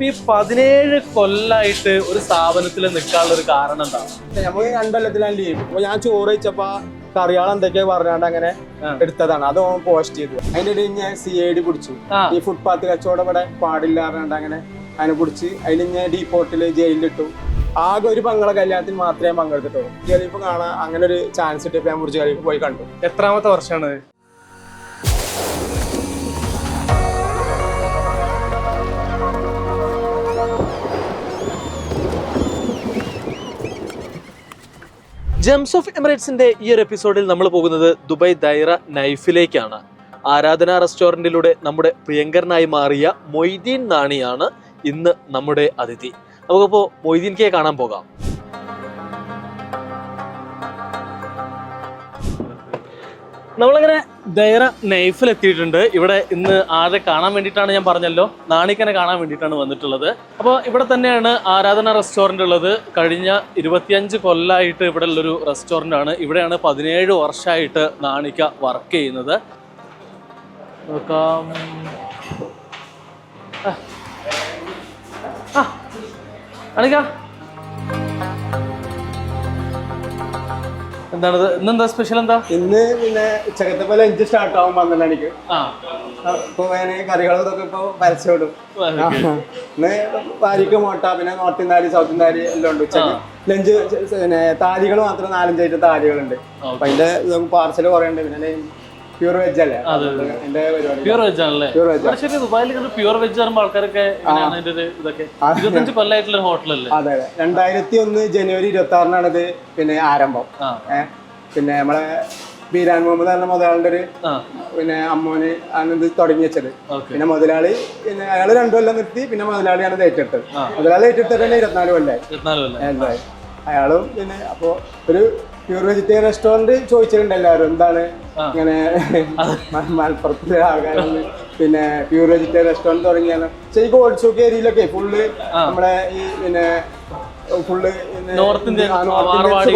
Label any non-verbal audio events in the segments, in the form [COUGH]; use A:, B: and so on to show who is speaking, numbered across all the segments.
A: ഇപ്പൊ ഈ പതിനേഴ് കൊല്ലായിട്ട് ഒരു സ്ഥാപനത്തിൽ നിൽക്കാനുള്ള ഒരു കാരണം എന്താ?
B: നമുക്ക് രണ്ടല്ലത്തിലാണ് ലീവ് അപ്പൊ ഞാൻ ചോറ് വെച്ചപ്പോ കറിയാൾ എന്തൊക്കെയാ പറഞ്ഞാണ്ട് അങ്ങനെ എടുത്തതാണ്. അത് ഓൺ പോസ്റ്റ് ചെയ്തു. അതിന്റെ ഇടയിൽ ഞാൻ സി ഐ ഡി പിടിച്ചു. ഈ ഫുട്പാത്ത് കച്ചവടം ഇവിടെ പാടില്ല പറഞ്ഞാണ്ട് അങ്ങനെ അതിനെ പിടിച്ച് അതിൽ ഞാൻ ഡീപോർട്ടിൽ ജയിലിലിട്ടു. ആകെ ഒരു പങ്കള കല്യാണത്തിൽ മാത്രമേ പങ്കെടുത്തിട്ടുള്ളൂ. ജലീഫ് കാണാൻ അങ്ങനെ ഒരു ചാൻസ് ഇട്ട് ഞാൻ മുറിച്ച് പോയി കണ്ടു.
A: എത്രാമത്തെ വർഷമാണ് ജെംസ് ഓഫ് എമിറേറ്റ്സിന്റെ ഈ ഒരു എപ്പിസോഡിൽ നമ്മൾ പോകുന്നത് ദുബായ് ദൈറ നൈഫിലേക്കാണ്. ആരാധന റെസ്റ്റോറന്റിലൂടെ നമ്മുടെ പ്രിയങ്കരനായി മാറിയ മൊയ്തീൻ നാണിയാണ് ഇന്ന് നമ്മുടെ അതിഥി. നമുക്കപ്പോൾ മൊയ്തീൻ കെ കാണാൻ പോകാം. നമ്മളങ്ങനെ ദൈറ നൈഫിൽ എത്തിയിട്ടുണ്ട് ഇവിടെ ഇന്ന് ആരെ കാണാൻ വേണ്ടിയിട്ടാണ് ഞാൻ പറഞ്ഞല്ലോ. നാണിക്കനെ കാണാൻ വേണ്ടിയിട്ടാണ് വന്നിട്ടുള്ളത്. അപ്പോൾ ഇവിടെ തന്നെയാണ് ആരാധന റെസ്റ്റോറന്റ് ഉള്ളത്. കഴിഞ്ഞ ഇരുപത്തിയഞ്ച് കൊല്ലമായിട്ട് ഇവിടെ ഉള്ളൊരു റെസ്റ്റോറന്റ് ആണ്. ഇവിടെയാണ് പതിനേഴ് വർഷമായിട്ട് നാണിക്ക വർക്ക് ചെയ്യുന്നത്. നോക്കാം. ആ. നാണിക്ക ഇന്ന് എന്താ സ്പെഷ്യൽ എന്താ?
B: ഇന്ന് പിന്നെ ഉച്ചക്കത്തെ പോലെ അഞ്ച് സ്റ്റാർട്ട് ആവും പന്ത്രണ്ട് മണിക്ക്
A: ആ.
B: ഇപ്പൊ ഞാൻ കറികളും ഇതൊക്കെ ഇപ്പൊ പരസ്യമിടും ഇന്ന് വാരിക്ക് മോട്ട പിന്നെ നോർത്ത് ഇന്ത്യ സൗത്ത് ഇന്ത്യ എല്ലാം ഉണ്ട് ഉച്ചയ്ക്ക്. ലഞ്ച് പിന്നെ താരികൾ മാത്രം നാലഞ്ചായിട്ട് താരികളുണ്ട്. അപ്പൊ അതിന്റെ പാർസൽ കുറേ ഉണ്ട്. പിന്നെ പ്യൂർ വെജ് അല്ലേ? എന്റെ പരിപാടി?
A: പ്യൂർ വെജ് ആണല്ലേ?
B: പ്യൂർ വെജ്
A: ഇവിടെ ശരി ദുബായിൽ കണ്ട് പ്യൂർ വെജ് പറയുമ്പോൾ ആൾക്കാരൊക്കെ എങ്ങനെയാണ് അതിന്റെ ഒരു ഇതൊക്കെ? ഇരുപത്തഞ്ച് കൊല്ലമായിട്ടുള്ള ഒരു ഹോട്ടലല്ലേ
B: അതെ അതെ. രണ്ടായിരത്തി ഒന്ന് ജനുവരി ഇരുപത്തി ആറിനാണ് ഇത് പിന്നെ ആരംഭം. പിന്നെ നമ്മളെ ബീരാൻ മുഹമ്മദ് എന്ന മുതലാളിന്റെ ഒരു പിന്നെ അമ്മോന് ആണ് ഇത് തുടങ്ങി വെച്ചത്. പിന്നെ മുതലാളി പിന്നെ അയാൾ രണ്ടു കൊല്ലം നിർത്തി പിന്നെ മുതലാളിയാണ് ഇത് ഏറ്റെടുത്തത്. മുതലാളി ഏറ്റെടുത്തിട്ട് തന്നെ ഇരുപത്തിനാല് കൊല്ലായി. അയാളും പിന്നെ അപ്പോ ഒരു പ്യൂർ വെജിറ്റേറിയൻ റെസ്റ്റോറന്റ് ചോദിച്ചിട്ടുണ്ട് എല്ലാവരും. എന്താണ്? ഇങ്ങനെ മലപ്പുറത്തിലെ ആൾക്കാരൊന്ന് പിന്നെ പ്യൂർ വെജിറ്റേറിയൻ റെസ്റ്റോറന്റ് തുടങ്ങിയാണ് പക്ഷേ ഈ ഗോൾഡ്സൂക്ക് ഏരിയയിലൊക്കെ ഫുള്ള് നമ്മുടെ ഈ പിന്നെ ഫുള്ള്
A: നോർത്ത് മാർവാടി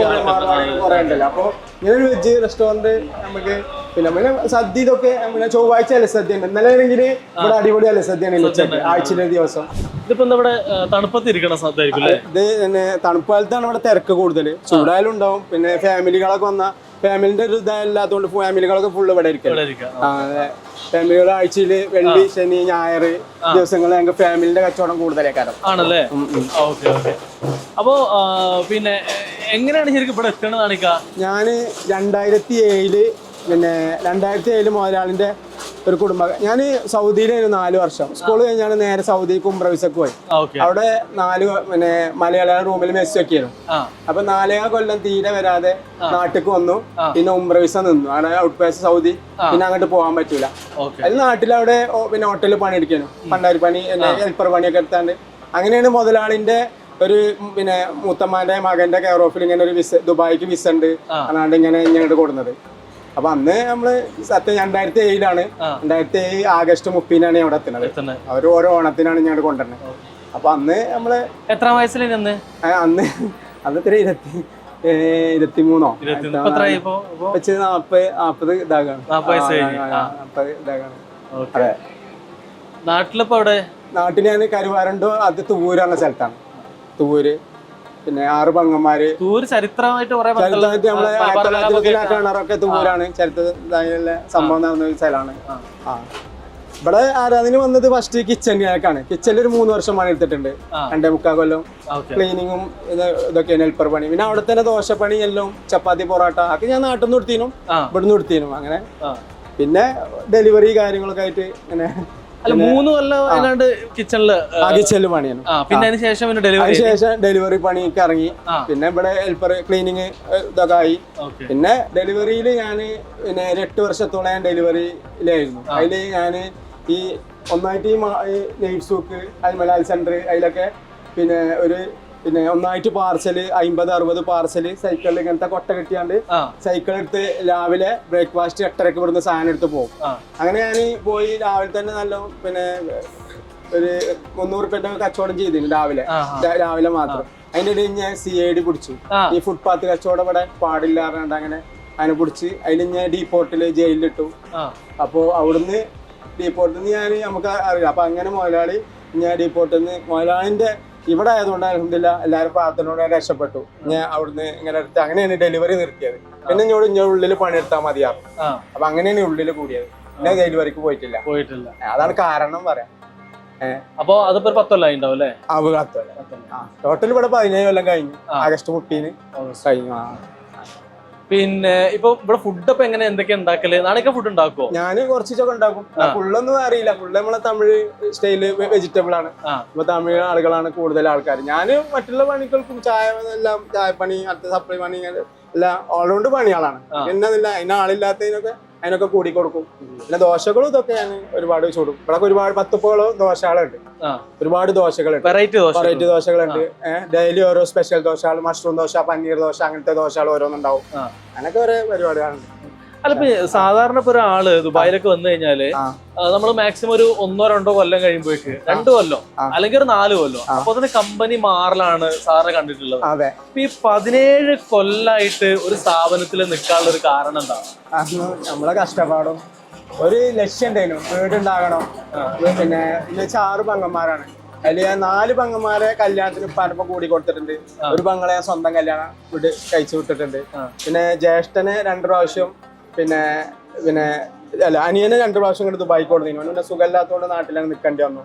B: കുറെ ഉണ്ടല്ലോ. അപ്പൊ ഇങ്ങനെ ഒരു വെജ് റെസ്റ്റോറന്റ് നമുക്ക് പിന്നെ പിന്നെ സദ്യ ഇതൊക്കെ നമ്മളെ ചൊവ്വാഴ്ച അല്ലെ സദ്യ ഉണ്ട്. ഇന്നലെ ആണെങ്കിൽ ഇവിടെ അടിപൊളി അല്ലെ സദ്യയാണ് ആണ് ആഴ്ചയിലെ ദിവസം.
A: ഇതിപ്പോ ഇവിടെ തണുപ്പത്ത് ഇരിക്കണ
B: ഇത് പിന്നെ തണുപ്പ് കാലത്താണ് ഇവിടെ തിരക്ക് കൂടുതൽ ചൂടായാലും ഉണ്ടാവും. പിന്നെ ഫാമിലികളൊക്കെ വന്ന ഫാമിലിന്റെ ഒരു ഇതല്ലാത്തതുകൊണ്ട് ഫാമിലികളൊക്കെ ഫുള്ള് ഇവിടെ ഇരിക്കും.
A: ആഴ്ചയിൽ
B: ഫാമിലികൾ ആഴ്ചയിൽ വെള്ളി ശനി ഞായർ ദിവസങ്ങളിൽ ഞങ്ങൾക്ക് ഫാമിലിന്റെ കച്ചവടം കൂടുതലേക്കാരം.
A: ആണല്ലേ? Okay okay. അപ്പോ പിന്നെ എങ്ങനെയാണ് ശരിക്കും ഇവിടെ എത്തണത് കാണിക്ക
B: ഞാൻ രണ്ടായിരത്തി ഏഴിൽ പിന്നെ രണ്ടായിരത്തി ഏഴിൽ മുതലാളിന്റെ ഒരു കുടുംബ ഞാൻ സൗദിയിലായിരുന്നു നാല് വർഷം. സ്കൂൾ കഴിഞ്ഞാണ് നേരെ സൗദി കുംബ്രവിസക്ക് പോയി അവിടെ നാല് പിന്നെ മലയാള റൂമിൽ മെസ്സി വെക്കിയിരുന്നു അപ്പൊ നാലേ കൊല്ലം തീരെ വരാതെ നാട്ടിക്ക് വന്നു. പിന്നെ ഉംബ്രവിസ വിസ നിന്നു. അവിടെ ഔട്ട് പേസ് സൗദി. പിന്നെ അങ്ങോട്ട് പോകാൻ പറ്റൂല.
A: അത്
B: അതിൽ നാട്ടിലവിടെ പിന്നെ ഹോട്ടലിൽ പണി എടുക്കാനും പണ്ടാരി പണി ഹെൽപ്പർ പണിയൊക്കെ എടുത്താണ്ട്. അങ്ങനെയാണ് മുതലാളിന്റെ ഒരു പിന്നെ മൂത്തമ്മാന്റെ മകന്റെ കെയർ ഓഫിൽ ഇങ്ങനെ ഒരു വിസ ദുബായിക്ക് വിസ ഉണ്ട്. അതാണ്ട് ഇങ്ങനെ ഇങ്ങോട്ട് കൊടുക്കുന്നത് അപ്പൊ അന്ന് നമ്മൾ സത്യം രണ്ടായിരത്തി ഏഴിലാണ് രണ്ടായിരത്തി ഏഴ് ആഗസ്റ്റ് മുപ്പതിനാണ് അവിടെ എത്തുന്നത്. അവർ ഓരോ ഓണത്തിനാണ് ഞാൻ കൊണ്ടുവരുന്നത്. അപ്പൊ അന്ന് നമ്മൾ
A: എത്ര വയസ്സിൽ
B: അന്ന്? അന്ന് [LAUGHS] ഇത്ര ഇരുപത്തി ഇരുപത്തിമൂന്നോ? വെച്ച് നാപ്പത് നാപ്പത് ഇതാകാണ്.
A: നാപ്പത്
B: അതെ.
A: നാട്ടിലിപ്പോ
B: നാട്ടിൽ ഞാൻ കരുവാരണ്ടോ അത് തൂവൂരാണ് സ്ഥലത്താണ്. തൂവൂര്. പിന്നെ ആറ് പങ്ങന്മാര്.
A: തൂര് ചരിത്രമായിട്ട്
B: നമ്മളെ ആയിരത്തി തൊള്ളായിരത്തി ഇരുപത്തിനാല് കിണറൊക്കെ തൂരാണ് സംഭവം നടന്ന ഒരു സ്ഥലമാണ്. ആ. ഇവിടെ ആരാധന വന്നത് ഫസ്റ്റ് കിച്ചണിലേക്കാണ് കിച്ചണിൽ ഒരു മൂന്ന് വർഷം പണി എടുത്തിട്ടുണ്ട്. രണ്ടേ മുക്കാൽ കൊല്ലം. ക്ലീനിങ്ങും ഇത് ഇതൊക്കെയാണ് ഹെൽപ്പർ പണി. പിന്നെ അവിടെ തന്നെ ദോശപ്പണി എല്ലാം ചപ്പാത്തി പൊറോട്ട അതൊക്കെ ഞാൻ നാട്ടിൽ നിന്ന് എടുത്തിനും
A: ആ.
B: ഇവിടുന്ന് എടുത്തിനും അങ്ങനെ. പിന്നെ ഡെലിവറി കാര്യങ്ങളൊക്കെ ആയിട്ട് ഇങ്ങനെ
A: അല്ല മൂന്ന് കൊല്ലം ഏതാണ്ട് കിച്ചണിൽ
B: ആ പണിയാണ്.
A: പിന്നെ അതിന് ശേഷം പിന്നെ ഡെലിവറി
B: അതിനുശേഷം ഡെലിവറി പണിക്ക് ഇറങ്ങി. പിന്നെ ഇവിടെ ഹെൽപ്പർ ക്ലീനിങ് ഇതൊക്കെ ആയി. പിന്നെ ഡെലിവറിയിൽ ഞാൻ പിന്നെ എട്ട് വർഷത്തോളം ഞാൻ ഡെലിവറിയിലായിരുന്നു അതിൽ ഞാൻ ഈ ഒന്നായിട്ട് ഈ നെയ്റ്റ് സൂക്ക് അതിൽ മലയാള സെന്റർ അതിലൊക്കെ പിന്നെ ഒരു പിന്നെ ഒന്നായിട്ട് പാർസൽ അമ്പത് അറുപത് പാർസൽ സൈക്കിളിൽ ഇങ്ങനത്തെ കൊട്ട കെട്ടിയാണ്ട് സൈക്കിൾ എടുത്ത് രാവിലെ ബ്രേക്ക്ഫാസ്റ്റ് എട്ടരക്ക് ഇവിടുന്ന് സാധനം എടുത്ത് പോകും. അങ്ങനെ ഞാൻ പോയി രാവിലെ തന്നെ നല്ല പിന്നെ ഒരു മുന്നൂറ് റുപ്യന്റെ കച്ചവടം ചെയ്തിരുന്നു രാവിലെ. രാവിലെ മാത്രം. അതിന്റെ ഇടയിൽ ഞാൻ സി ഐ ഡി പിടിച്ചു. ഈ ഫുട്പാത്ത് കച്ചവടം ഇവിടെ പാടില്ല പറഞ്ഞിട്ട് അങ്ങനെ അതിനെ പിടിച്ച് അതിന് ഞാൻ ഡീപോർട്ടിൽ ജയിലിലിട്ടു. അപ്പോൾ അവിടുന്ന് ഡീപോർട്ടിൽ നിന്ന് ഞാൻ നമുക്ക് അറിയാം. അപ്പൊ അങ്ങനെ മുതലാളി ഞാൻ ഡീപോർട്ടിൽ നിന്ന് മുതലാളിന്റെ ഇവിടെ ആയതുകൊണ്ട് അലഹമില്ല എല്ലാവരും പ്രാർത്ഥനയോടെ രക്ഷപ്പെട്ടു. ഞാൻ അവിടുന്ന് ഇങ്ങനെ എടുത്ത് അങ്ങനെയാണ് ഡെലിവറി നിർത്തിയത്. പിന്നെ ഞാൻ ഇങ്ങനെ ഉള്ളിൽ പണിയെടുത്താൽ മതിയാവും.
A: ആ.
B: അപ്പൊ അങ്ങനെയാണ് ഉള്ളിൽ കൂടിയത്. പിന്നെ ഡെലിവറിക്ക് പോയിട്ടില്ല.
A: പോയിട്ടില്ല.
B: അതാണ് കാരണം പറയാം.
A: അപ്പൊ അതിപ്പോ ഒരു പത്തൊല്ലായി ഉണ്ടാവും അല്ലേ?
B: ആ ടോട്ടൽ ഇവിടെ പതിനേഴ് കൊല്ലം കഴിഞ്ഞു. ആഗസ്റ്റ് മുട്ടീന് കഴിഞ്ഞു.
A: പിന്നെ ഇപ്പൊ ഇവിടെ ഫുഡ് അപ്പൊ എങ്ങനെ എന്തൊക്കെയാ ഉണ്ടാക്കൽ? നാളെയൊക്കെ ഫുഡ് ഉണ്ടാക്കുവോ?
B: ഞാൻ കുറച്ചൊക്കെ ഉണ്ടാക്കും. ഫുള്ളൊന്നും അറിയില്ല. ഫുള്ള് നമ്മളെ തമിഴ് സ്റ്റൈൽ വെജിറ്റബിൾ ആണ്. ഇപ്പൊ തമിഴ് ആളുകളാണ് കൂടുതൽ ആൾക്കാർ ഞാൻ മറ്റുള്ള പണികൾക്കും ചായ എല്ലാം ചായപ്പണി അടുത്ത സപ്ലൈ പണി എല്ലാം ഓൾറൗണ്ട് പണിയാളാണ്
A: പിന്നെ
B: അതില്ല അതിന് ആളില്ലാത്തതിനൊക്കെ അതിനൊക്കെ കൂടി കൊടുക്കും. പിന്നെ ദോശകളും ഇതൊക്കെ ഞാൻ ഒരുപാട് ചൂടും. ഇവിടെ ഒരുപാട് പത്തുപ്പോളം ദോശകളുണ്ട്. ഒരുപാട് ദോശകളുണ്ട്.
A: വെറൈറ്റി ദോശ.
B: വെറൈറ്റി ദോശകളുണ്ട്. ഡെയിലി ഓരോ സ്പെഷ്യൽ ദോശകൾ മഷ്റൂം ദോശ പനീർ ദോശ അങ്ങനത്തെ ദോശകൾ ഓരോന്നുണ്ടാവും. അങ്ങനൊക്കെ ഓരോ പരിപാടികളുണ്ട്.
A: അല്ല ഇപ്പൊ സാധാരണ ഇപ്പൊ ഒരാൾ ദുബായിലൊക്കെ വന്നു
B: കഴിഞ്ഞാൽ.
A: നമ്മൾ മാക്സിമം ഒരു ഒന്നോ രണ്ടോ കൊല്ലം കഴിയുമ്പോഴേക്ക് രണ്ടു കൊല്ലം അല്ലെങ്കിൽ ഒരു നാല് കൊല്ലം. അപ്പൊ അതിന് കമ്പനി മാറലാണ് സാറിനെ കണ്ടിട്ടുള്ളത്.
B: അതെ.
A: ഇപ്പൊ ഈ പതിനേഴ് കൊല്ലായിട്ട് ഒരു സ്ഥാപനത്തിൽ നിൽക്കാനുള്ള ഒരു കാരണം എന്താണ്?
B: നമ്മളെ കഷ്ടപ്പാടും. ഒരു ലക്ഷ്യം ഉണ്ടായിരുന്നു വീടുണ്ടാകണം. പിന്നെ എന്നുവെച്ചാൽ ആറ് പങ്കന്മാരാണ് അതിൽ ഞാൻ നാല് പങ്കന്മാരെ കല്യാണത്തിന് പരമ്പ കൂടി കൊടുത്തിട്ടുണ്ട്. ഒരു പങ്കളെ ഞാൻ സ്വന്തം കല്യാണം വിട്ട് കഴിച്ചു വിട്ടിട്ടുണ്ട്. പിന്നെ ജ്യേഷ്ഠന് രണ്ട് പ്രാവശ്യം പിന്നെ പിന്നെ അല്ല അനിയനെ രണ്ടു പ്രാവശ്യം ഇങ്ങോട്ട് ദുബായിക്ക് കൊടുത്തു പിന്നെ സുഖമില്ലാത്തതുകൊണ്ട് അങ്ങ് നിൽക്കേണ്ടി വന്നു.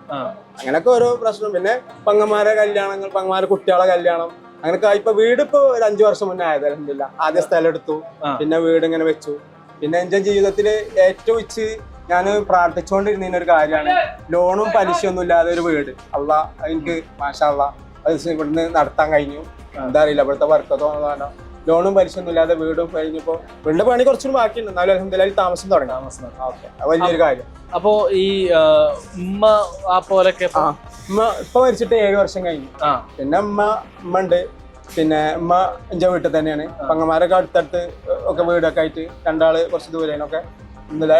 B: അങ്ങനെയൊക്കെ ഓരോ പ്രശ്നം. പിന്നെ പങ്ങന്മാരെ കല്യാണങ്ങൾ പങ്ങന്മാരെ കുട്ടികളെ കല്യാണം അങ്ങനൊക്കെ ആയി. ഇപ്പൊ വീട് ഇപ്പൊ ഒരു അഞ്ചു വർഷം മുന്നേ ആയത് അലഹമില്ല ആദ്യം സ്ഥലം എടുത്തു പിന്നെ വീട് ഇങ്ങനെ വെച്ചു. പിന്നെ എന്റെ ജീവിതത്തിൽ ഏറ്റവും ഇച്ച് ഞാൻ പ്രാർത്ഥിച്ചുകൊണ്ടിരുന്ന ഒരു കാര്യമാണ്. ലോണും പലിശയൊന്നും ഇല്ലാതെ ഒരു വീട്. അല്ല എനിക്ക് മാഷാ അള്ളാ അത് ഇവിടുന്ന് നടത്താൻ കഴിഞ്ഞു. എന്താ അറിയില്ല ഇവിടുത്തെ വർക്ക് തോന്നുന്നതാണ് ലോണും പലിശയൊന്നും ഇല്ലാതെ വീടും കഴിഞ്ഞപ്പോ വീടിന്റെ പണി കുറച്ചും ബാക്കിയുണ്ട്. എന്നാലും അലഹമില്ല താമസം തുടങ്ങി ഓക്കെ. വലിയൊരു കാര്യം.
A: അപ്പോ ഈ ഉമ്മ ആ പോലൊക്കെ
B: ഉമ്മ ഇപ്പൊ മരിച്ചിട്ട് ഏഴ് വർഷം കഴിഞ്ഞു. പിന്നെ ഉമ്മ ഉമ്മ ഉണ്ട്. പിന്നെ ഉമ്മ എന്റെ വീട്ടിൽ തന്നെയാണ്. പങ്ങന്മാരൊക്കെ അടുത്തടുത്ത് ഒക്കെ വീടൊക്കെ ആയിട്ട് രണ്ടാൾ കുറച്ച് ദൂരേനൊക്കെ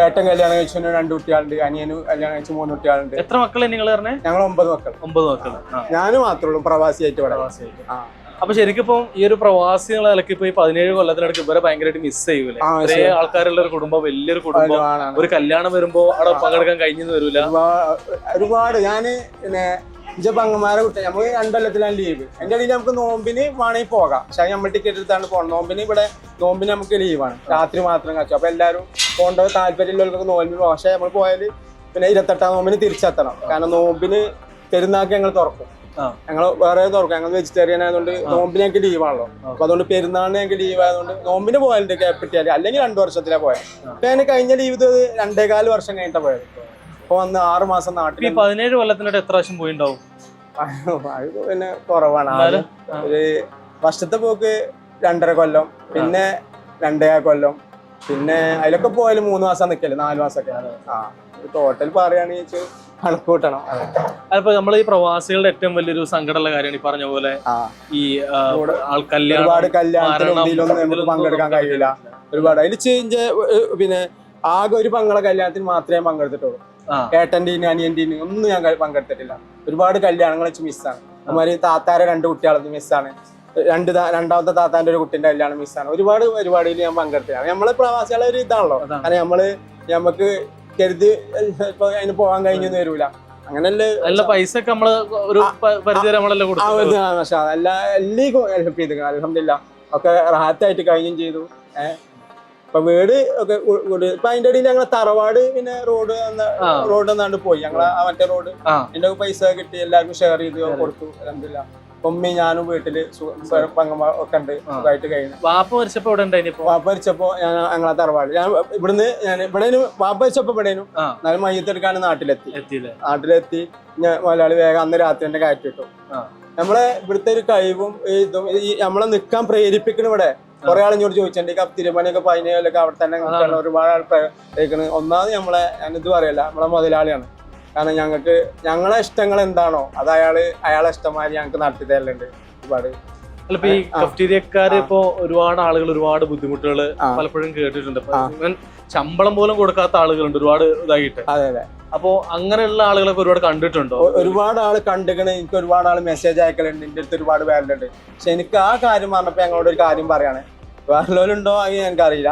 B: ഏട്ടൻ കല്യാണം കഴിച്ചു രണ്ട് കുട്ടികളുണ്ട്. അനിയനും കല്യാണം കഴിച്ചു മൂന്ന് കുട്ടികളുണ്ട്.
A: എത്ര മക്കളെ നിങ്ങൾ പറഞ്ഞേ?
B: ഞങ്ങൾ ഒമ്പത് മക്കൾ
A: ഒമ്പത് മക്കൾ ഞാനും
B: ഞാൻ മാത്രമേ ഉള്ളൂ. പ്രവാസിയായിട്ട്
A: പ്രവാസിയായിട്ട്.
B: ആ.
A: അപ്പൊ ശരിക്കും ഇപ്പം ഈ ഒരു പ്രവാസികളെ നിലയ്ക്ക് ഇപ്പൊ ഈ പതിനേഴ് കൊല്ലത്തിനടുക്ക് ഇവരെ ഭയങ്കരമായിട്ട് മിസ് ചെയ്യൂലേ? ഇത്രേ ആൾക്കാരുള്ള ഒരു കുടുംബം വലിയൊരു കുടുംബം ഒരു കല്യാണം വരുമ്പോ അവിടെ പങ്കെടുക്കാൻ കഴിഞ്ഞെന്ന് വരൂല?
B: ഒരുപാട്. ഞാൻ പിന്നെ ഇഞ്ച പങ്ങന്മാരെ കുട്ടി നമ്മൾ രണ്ടല്ലത്തിലാണ് ലീവ് എന്റെ ഇടയിൽ നമുക്ക് നോമ്പിന് വേണമെങ്കിൽ പോകാം. പക്ഷെ നമ്മൾ ടിക്കറ്റ് എടുത്താണ് പോകണം നോമ്പിന് ഇവിടെ നോമ്പിന് നമുക്ക് ലീവാണ് രാത്രി മാത്രം കാച്ചു അപ്പൊ എല്ലാവരും പോകേണ്ട താല്പര്യമുള്ളവർക്കൊക്കെ നോമ്പിന് പോകാം. പക്ഷെ നമ്മൾ പോയാൽ പിന്നെ ഇരുപത്തെട്ടാം നോമ്പിന് തിരിച്ചെത്തണം. കാരണം നോമ്പിന് പെരുന്നാൾക്ക് ഞങ്ങൾ തുറക്കും. ഞങ്ങൾ വേറെ തുറക്കും ഞങ്ങൾ വെജിറ്റേറിയൻ ആയതുകൊണ്ട് നോമ്പിന് ഞങ്ങൾക്ക് ലീവാണല്ലോ അപ്പൊ അതുകൊണ്ട് പെരുന്നാളിന് ഞങ്ങൾക്ക് ലീവ് ആയതുകൊണ്ട് നോമ്പിന് പോയാലുണ്ട് ക്യാപിറ്റാലി അല്ലെങ്കിൽ രണ്ടു വർഷത്തിലാ പോയത് അപ്പൊ ഞാൻ കഴിഞ്ഞ ലീവ് ഇത് രണ്ടേകാൽ വർഷം കഴിഞ്ഞിട്ടാ പോയത് അപ്പൊ വന്ന് ആറ് മാസം നാട്ടിൽ
A: പതിനേഴ് കൊല്ലത്തിനോട് എത്ര വർഷം പോയിണ്ടാവും?
B: അത് പിന്നെ കുറവാണ്. ഒരു വർഷത്തെ പോക്ക് രണ്ടര കൊല്ലം പിന്നെ രണ്ടേ കൊല്ലം പിന്നെ അതിലൊക്കെ പോയാലും മൂന്ന് മാസം നിക്കൽ നാല് മാസമൊക്കെ ആ. ടോട്ടൽ പറയുകയാണെങ്കിൽ കണക്ക് കൂട്ടണം
A: അതിപ്പോ നമ്മൾ ഈ പ്രവാസികളുടെ ഏറ്റവും വലിയൊരു സങ്കടമുള്ള കാര്യമാണ് ഈ പറഞ്ഞ പോലെ ഈ
B: ഒരുപാട് പങ്കെടുക്കാൻ കഴിയില്ല. ഒരുപാട്. അതിൽ ചേഞ്ച് പിന്നെ ആകെ ഒരു പങ്ങളെ കല്യാണത്തിന് മാത്രമേ പങ്കെടുത്തിട്ടുള്ളൂ. ഏട്ടന്റെയും അനിയന്റെയും ഒന്നും ഞാൻ പങ്കെടുത്തിട്ടില്ല. ഒരുപാട് കല്യാണങ്ങൾ വെച്ച് മിസ്സാണ് അതുമാതിരി താത്താരെ രണ്ട് കുട്ടികളത് മിസ്സാണ് രണ്ട് രണ്ടാമത്തെ താത്താന്റെ ഒരു കുട്ടിന്റെ കല്യാണം മിസ്സാണ് ഒരുപാട് പരിപാടിയിൽ ഞാൻ പങ്കെടുത്തില്ല. നമ്മളെ പ്രവാസികളെ ഒരു ഇതാണല്ലോ. കാരണം നമ്മൾ നമുക്ക് കരുതി ഇപ്പൊ അതിന് പോകാൻ കഴിഞ്ഞു വരൂല. അങ്ങനല്ലേ
A: നല്ല പൈസ ഒക്കെ നമ്മൾ ഒരു പരിധി നമ്മളെല്ലാം
B: പക്ഷെ എല്ലാം ഹെൽപ്പ് ചെയ്തു. അലഹമില്ല ഒക്കെ റാഹത്തായിട്ട് കഴിഞ്ഞും ചെയ്തു. ഏഹ് ഇപ്പൊ വീട് ഒക്കെ ഇപ്പൊ അതിന്റെ ഇടയിൽ ഞങ്ങളെ തറവാട് പിന്നെ റോഡ്. റോഡ് എന്നാണ്ട് പോയി. ഞങ്ങളെ മറ്റേ റോഡ്.
A: എന്റെ
B: അതിന്റെ പൈസ കിട്ടി. എല്ലാവർക്കും ഷെയർ ചെയ്ത് കൊടുത്തു. അലഹമില്ല ഉമ്മി ഞാനും വീട്ടിൽ പങ്കമ്മ ഒക്കെ ഉണ്ട്. സുഖമായിട്ട് കഴിഞ്ഞു
A: വാപ്പ മരിച്ചപ്പോ ഇവിടെ
B: വാപ്പ മരിച്ചപ്പോ ഞാൻ ഞങ്ങളെ തറവാട്. ഞാൻ ഇവിടുന്ന് ഞാൻ ഇവിടെ വാപ്പ മരിച്ചപ്പോ ഇവിടേനും
A: നല്ല
B: എന്നാലും മയ്യത്തെടുക്കാൻ നാട്ടിലെത്തി നാട്ടിലെത്തി. ഞാൻ മലയാളി വേഗം അന്ന് രാത്രി തന്നെ കയറ്റിട്ടു. നമ്മളെ ഇവിടുത്തെ ഒരു കഴിവും ഇതും ഈ നമ്മളെ നിൽക്കാൻ പ്രേരിപ്പിക്കണ ഇവിടെ കുറെ ആൾ ഇങ്ങോട്ട് ചോദിച്ചിട്ടുണ്ട്. തിരുമണിയൊക്കെ പതിനേഴിലൊക്കെ അവിടെ തന്നെ ഒരുപാട് ആൾ പ്രേരിപ്പിക്കണ് ഒന്നാമത് നമ്മളെ ഞാനിത് പറയല്ല നമ്മളെ മുതലാളിയാണ്. കാരണം ഞങ്ങൾക്ക് ഞങ്ങളെ ഇഷ്ടങ്ങൾ എന്താണോ അത് അയാൾ അയാളെ ഇഷ്ടമായി ഞങ്ങൾക്ക് നടത്തി തരലുണ്ട് ഒരുപാട്.
A: അല്ല ഈ കഫ്റ്റീരിയക്കാര് ഇപ്പോ ഒരുപാട് ആളുകൾ ഒരുപാട് ബുദ്ധിമുട്ടുകൾ പലപ്പോഴും കേട്ടിട്ടുണ്ട്. ശമ്പളം പോലും കൊടുക്കാത്ത ആളുകളുണ്ട് ഒരുപാട് ഇതായിട്ട്.
B: അതെ അതെ.
A: അപ്പോ അങ്ങനെയുള്ള ആളുകളെ ഒരുപാട് കണ്ടിട്ടുണ്ടോ?
B: ഒരുപാട് ആൾ കണ്ടുകണ് എനിക്ക് ഒരുപാട് ആൾ മെസ്സേജ് അയക്കലുണ്ട് എന്റെ അടുത്ത് ഒരുപാട് പേരുണ്ട്. പക്ഷെ എനിക്ക് ആ കാര്യം പറഞ്ഞപ്പോ ഞങ്ങളോട് ഒരു കാര്യം പറയാണ്. വേറെല്ലോലുണ്ടോ അത് എനിക്കറിയില്ല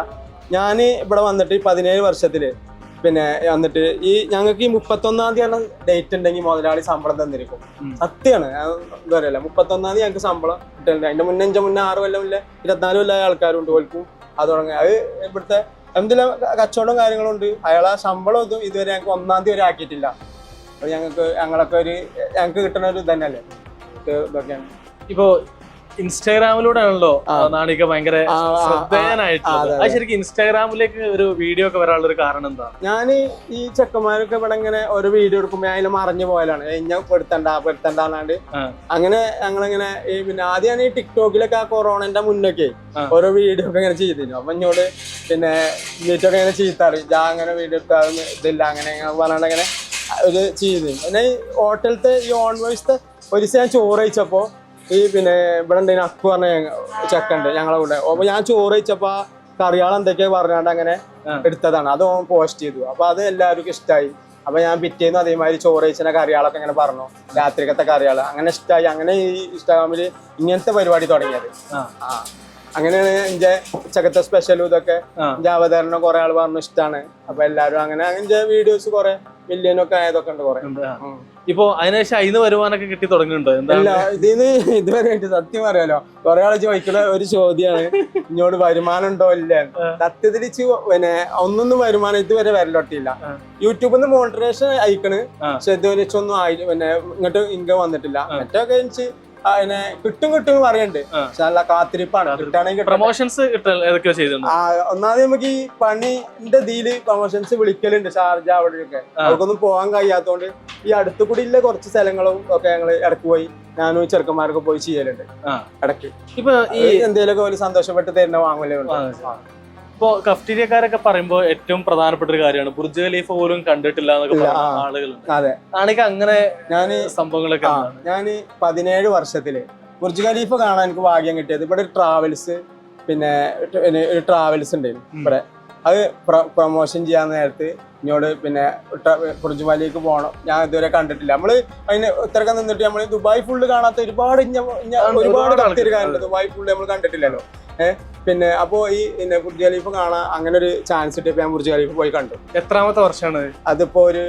B: ഞാൻ ഇവിടെ വന്നിട്ട് പതിനേഴ് വർഷത്തിൽ പിന്നെ എന്നിട്ട് ഈ ഞങ്ങൾക്ക് ഈ മുപ്പത്തൊന്നാം തീയതി ഡേറ്റ് ഉണ്ടെങ്കിൽ മുതലാളി ശമ്പളം തന്നിരിക്കും. സത്യമാണ് എന്താ പറയല്ല മുപ്പത്തൊന്നാം തീയതി ഞങ്ങൾക്ക് ശമ്പളം കിട്ടുന്നുണ്ട് അതിന്റെ മുന്നേ അഞ്ച് മുന്നേ ആറ് കൊല്ലം ഇല്ല ഇരുപത്തിനാല് കൊല്ലമായ ആൾക്കാരുണ്ട് ഓൽക്കും. അത് തുടങ്ങി. അത് ഇവിടുത്തെ എന്തെല്ലാം കച്ചവടം കാര്യങ്ങളും ഉണ്ട് അയാളെ ശമ്പളം ഒന്നും ഇതുവരെ ഞങ്ങൾക്ക് ഒന്നാം തീയതി വരെ ആക്കിയിട്ടില്ല. അപ്പൊ ഞങ്ങൾക്ക് ഞങ്ങളൊക്കെ ഒരു ഞങ്ങൾക്ക് കിട്ടുന്ന ഒരു ഇതന്നെയല്ലേ ഇത് ഇതൊക്കെയാണ്.
A: ഇപ്പോ ഇൻസ്റ്റാഗ്രാമിലൂടെ ആണല്ലോ
B: ആ.
A: നാണിക ഭയങ്കര ശ്രദ്ധേയനായിട്ടുള്ളത്.
B: അത്
A: ശരിക്കും ഇൻസ്റ്റാഗ്രാമിലേക്ക് ഒരു വീഡിയോ ഒക്കെ വരാനുള്ള ഒരു കാരണം എന്താ
B: ഞാൻ ഈ ചെക്കന്മാരൊക്കെ ഇവിടെ ഇങ്ങനെ ഒരു വീഡിയോ എടുക്കുമ്പോൾ അതിൽ മറിഞ്ഞു പോയാലാണ്. ഞാൻ പെടുത്തണ്ട പെടുത്തണ്ട
A: എന്നാണ്ട്
B: അങ്ങനെ ഞങ്ങളിങ്ങനെ ഈ പിന്നെ ആദ്യം ഞാൻ ഈ ടിക്ടോക്കിലൊക്കെ ആ കൊറോണന്റെ മുന്നൊക്കെ. ഓരോ വീഡിയോ ഒക്കെ ഇങ്ങനെ ചെയ്തിരുന്നു. അപ്പൊ എന്നോട് പിന്നെ വീട്ടൊക്കെ ഇങ്ങനെ ചീത്താറി. ഞാൻ അങ്ങനെ വീഡിയോ എടുത്താൽ ഇതില്ല അങ്ങനെ പറഞ്ഞാണ്ട് അങ്ങനെ ഒരു ചെയ്തു പിന്നെ ഈ ഹോട്ടലത്തെ ഈ ഓൺ വോയിസത്തെ ഒരു ദിവസം ഞാൻ ചോറ് കഴിച്ചപ്പോ ഈ പിന്നെ ഇവിടെ ഉണ്ടെങ്കിൽ അക്കു പറഞ്ഞ ചെക്കുണ്ട് ഞങ്ങളെ കൂടെ. അപ്പൊ ഞാൻ ചോറ് വെച്ചപ്പോ കറികൾ കറിയാൾ എന്തൊക്കെയാ പറഞ്ഞാണ്ട് അങ്ങനെ എടുത്തതാണ്. അത് ഓൻ പോസ്റ്റ് ചെയ്തു. അപ്പൊ അത് എല്ലാവർക്കും ഇഷ്ടമായി അപ്പൊ ഞാൻ പിറ്റേന്ന് അതേമാതിരി ചോറ് വെച്ചിന്റെ കറിയാളൊക്കെ ഇങ്ങനെ പറഞ്ഞു. രാത്രിക്കത്തെ കറിയാൾ. അങ്ങനെ ഇഷ്ടമായി അങ്ങനെ ഈ ഇൻസ്റ്റാഗ്രാമിൽ ഇങ്ങനത്തെ പരിപാടി തുടങ്ങിയത്. അങ്ങനെയാണ് എന്റെ ചക്കത്തെ സ്പെഷ്യലും ഇതൊക്കെ. എന്റെ അവതരണം കുറെ ആൾ പറഞ്ഞു ഇഷ്ടമാണ് അപ്പൊ എല്ലാരും അങ്ങനെ എന്റെ വീഡിയോസ് കുറെ മില്യനൊക്കെ ആയതൊക്കെ ഉണ്ട് കുറെ.
A: ഇപ്പോ അതിനുശേഷം അതിന് വരുമാനമൊക്കെ കിട്ടി തുടങ്ങിയിട്ടുണ്ടോ? എന്താ
B: ഇതിന് ഇതുവരെ ആയിട്ട് സത്യം അറിയാലോ കൊറേ ആളെ ചോദിക്കുന്ന ഒരു ചോദ്യമാണ് ഇങ്ങോട് വരുമാനം ഉണ്ടോ ഇല്ല? സത്യത്തിൽ പിന്നെ ഒന്നൊന്നും വരുമാനം ഇതുവരെ വരലൊട്ടില്ല യൂട്യൂബിൽ നിന്ന് മോണിറ്ററേഷൻ അയക്കണ്. പക്ഷെ ഇതുവരെ ഒന്നും ആയി പിന്നെ ഇങ്ങോട്ട് ഇൻകം വന്നിട്ടില്ല. മറ്റൊക്കെ എനിക്ക് പിന്നെ കിട്ടും കിട്ടും എന്ന് പറയുന്നുണ്ട് പക്ഷെ നല്ല കാത്തിരിപ്പാണ്. കിട്ടാണെങ്കിൽ.
A: പ്രൊമോഷൻസ്
B: ഒന്നാമത് നമുക്ക് ഈ പണിന്റെ ഇതിൽ പ്രൊമോഷൻസ് വിളിക്കലുണ്ട് ഷാർജ അവിടെയൊക്കെ. അവർക്കൊന്നും പോകാൻ കഴിയാത്തോണ്ട് ഈ അടുത്ത് കൂടി ഉള്ള കുറച്ച് സ്ഥലങ്ങളും ഒക്കെ ഞങ്ങൾ ഇടയ്ക്ക് പോയി ഞാനും ചെറുക്കന്മാരൊക്കെ പോയി ചെയ്യലുണ്ട്. ഇടയ്ക്ക്.
A: ഇപ്പൊ ഈ
B: ഈ എന്തെങ്കിലുമൊക്കെ ഒരു സന്തോഷപ്പെട്ട് തരുന്ന വാങ്ങലേ ഉണ്ട്
A: ഇപ്പോ കഫ്റ്റീരിയക്കാരൊക്കെ പറയുമ്പോൾ ഏറ്റവും പ്രധാനപ്പെട്ട ഒരു കാര്യമാണ് ബുർജ് ഖലീഫ പോലും കണ്ടിട്ടില്ല എന്നൊക്കെ പറയുന്ന ആളുകളുണ്ട്.
B: അതെ.
A: ആണെങ്കിൽ അങ്ങനെ
B: ഞാൻ
A: സംഭവങ്ങളൊക്കെ
B: ഞാൻ പതിനേഴ് വർഷത്തിൽ ബുർജ് ഖലീഫ കാണാൻ എനിക്ക് ഭാഗ്യം കിട്ടിയത്. ഇവിടെ ഒരു ട്രാവൽസ് പിന്നെ ഒരു ട്രാവൽസ് ഉണ്ടായിരുന്നു. ഇവിടെ. അത് പ്രൊമോഷൻ ചെയ്യാൻ നേരത്ത് ഇങ്ങോട്ട് പിന്നെ ബുർജ് മലിക്ക് പോകണം ഞാൻ ഇതുവരെ കണ്ടിട്ടില്ല. നമ്മൾ അതിന് ഇത്രയൊക്കെ നിന്നിട്ട് നമ്മൾ ദുബായ് ഫുള്ള് കാണാത്ത ഒരുപാട് ഒരുപാട് കത്തിരിക്കാനുണ്ട് ദുബായ് ഫുള്ള് നമ്മൾ കണ്ടിട്ടില്ലല്ലോ. പിന്നെ അപ്പോ ഈ പിന്നെ ബുർജ് ഖലീഫ് കാണാൻ അങ്ങനെ ഒരു ചാൻസ് കിട്ടി ഞാൻ ബുർജ് ഖലീഫ് പോയി കണ്ടു.
A: എത്രാമത്തെ വർഷമാണ്
B: അതിപ്പോ ഒരു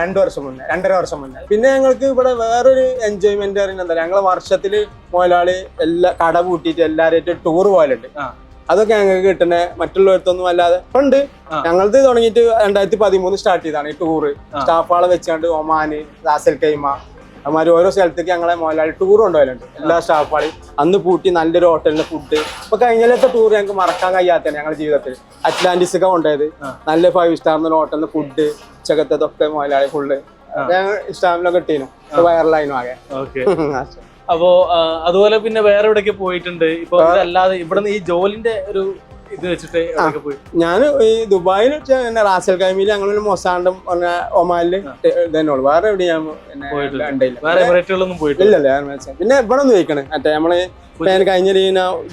B: രണ്ട് വർഷം മുന്നേ രണ്ടര വർഷം മുന്നേ. പിന്നെ ഞങ്ങൾക്ക് ഇവിടെ വേറൊരു എൻജോയ്മെന്റ് പറയുന്നത് എന്താ ഞങ്ങളെ വർഷത്തിൽ മുതലാളി എല്ലാ കട പൂട്ടിയിട്ട് എല്ലാവരും ടൂർ പോകലുണ്ട് അതൊക്കെ ഞങ്ങൾക്ക് കിട്ടുന്ന മറ്റുള്ളവരത്തൊന്നും അല്ലാതെ ഉണ്ട്. ഞങ്ങളത് തുടങ്ങിയിട്ട് രണ്ടായിരത്തി പതിമൂന്ന് സ്റ്റാർട്ട് ചെയ്താണ് ഈ ടൂറ്
A: സ്റ്റാഫുകളെ
B: സ്റ്റാഫാളെ വെച്ചാണ്ട് ഒമാന് റാസൽ കൈമ അതുമാതിരി ഓരോ സ്ഥലത്തേക്ക് ഞങ്ങളെ മോലായി ടൂർ കൊണ്ടുപോകലുണ്ട്. എല്ലാ സ്റ്റാഫാളെയും അന്ന് പൂട്ടി നല്ലൊരു ഹോട്ടലിലെ ഫുഡ് ഇപ്പൊ കഴിഞ്ഞത്തെ ടൂർ ഞങ്ങൾക്ക് മറക്കാൻ കഴിയാത്തതാണ് ഞങ്ങളുടെ ജീവിതത്തിൽ അറ്റ്ലാന്റിസ് ഒക്കെ കൊണ്ടുപോയത്. നല്ല ഫൈവ് സ്റ്റാർ ഹോട്ടലിന്റെ ഫുഡ് ഉച്ചക്കത്തതൊക്കെ മോലായി ഫുള്ള്. ഞങ്ങൾ ഇൻസ്റ്റാഗ്രാമിലൊക്കെ ഇട്ടീനു. വൈറലായിരുന്നു ആകെ. [LAUGHS]
A: അപ്പോ അതുപോലെ പിന്നെ വേറെ എവിടെയൊക്കെ പോയിട്ടുണ്ട്? ഇപ്പൊ അല്ലാതെ ഇവിടുന്ന് ഈ ജോലിന്റെ ഒരു ഇത് വെച്ചിട്ട്
B: ഞാൻ ഈ ദുബായിൽ റാസൽ കൈമിയിൽ ഞങ്ങളൊരു മൊസാണ്ടും പറഞ്ഞ ഒമാലിൽ ഇതന്നെയുള്ളൂ വേറെ എവിടെ ഞാൻ പിന്നെ
A: പോയിട്ടില്ല. പോയിട്ടില്ല.
B: പിന്നെ ഇവിടെ ഒന്ന് ചോദിക്കണേ. മറ്റേ നമ്മൾ ഞാൻ കഴിഞ്ഞ